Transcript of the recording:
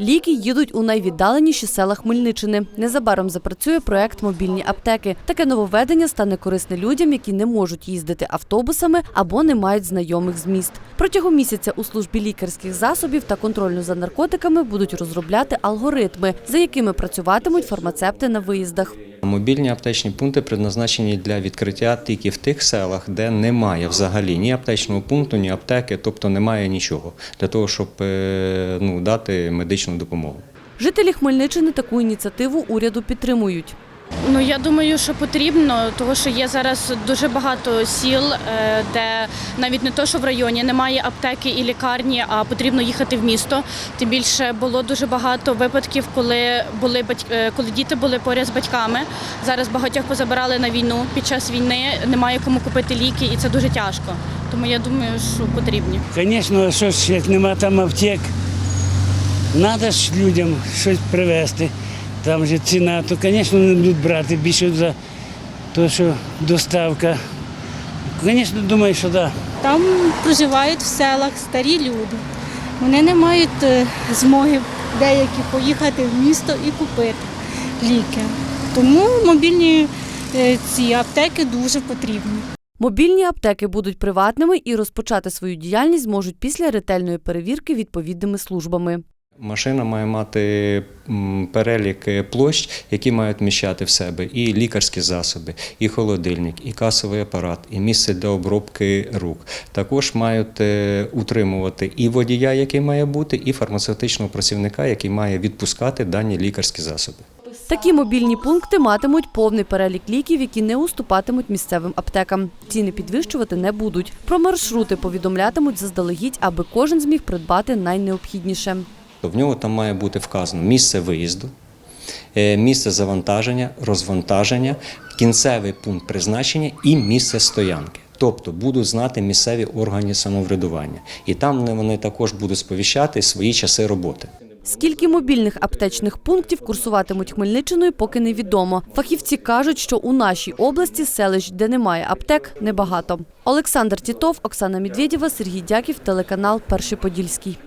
Ліки їдуть у найвіддаленіші села Хмельниччини. Незабаром запрацює проект Мобільні аптеки. Таке нововведення стане корисне людям, які не можуть їздити автобусами або не мають знайомих з міст. Протягом місяця у службі лікарських засобів та контролю за наркотиками будуть розробляти алгоритми, за якими працюватимуть фармацевти на виїздах. Мобільні аптечні пункти предназначені для відкриття тільки в тих селах, де немає взагалі ні аптечного пункту, ні аптеки, тобто немає нічого для того, щоб е, ну, дати медичну допомогу. Жителі Хмельниччини таку ініціативу уряду підтримують. Ну я думаю, що потрібно, тому що є зараз дуже багато сіл, е, де навіть не то, що в районі немає аптеки і лікарні, а потрібно їхати в місто. Тим більше було дуже багато випадків, коли були батьки, е, коли діти були поряд з батьками. Зараз багатьох позабирали на війну. Під час війни немає кому купити ліки, і це дуже тяжко. Тому я думаю, що потрібні. Звісно, що ж, як нема там аптек, треба ж людям щось привезти. Там же ціна, то, звісно, не будуть брати більше за те, що доставка. Звісно, думаю, що так. Да. Там проживають в селах старі люди. Вони не мають е, змоги деякі поїхати в місто і купити ліки. Тому мобільні е, ці аптеки дуже потрібні. Мобільні аптеки будуть приватними і розпочати свою діяльність зможуть після ретельної перевірки відповідними службами. Машина має мати перелік площ, які мають вміщати в себе і лікарські засоби, і холодильник, і касовий апарат, і місце для обробки рук. Також мають е, утримувати і водія, який має бути, і фармацевтичного працівника, який має відпускати дані лікарські засоби. Такі мобільні пункти матимуть повний перелік ліків, які не уступатимуть місцевим аптекам. Ціни підвищувати не будуть. Про маршрути повідомлятимуть заздалегідь, аби кожен зміг придбати найнеобхідніше. То в нього там має бути вказано місце виїзду, е, місце завантаження, розвантаження, кінцевий пункт призначення і місце стоянки. Тобто будуть знати місцеві органи самоврядування. І там вони також будуть сповіщати свої часи роботи. Скільки мобільних аптечних пунктів курсуватимуть Хмельниччиною, поки невідомо. Фахівці кажуть, що у нашій області селищ, де немає аптек, небагато. Олександр Тітов, Оксана Медведєва, Сергій Дяків, телеканал Перший Подільський.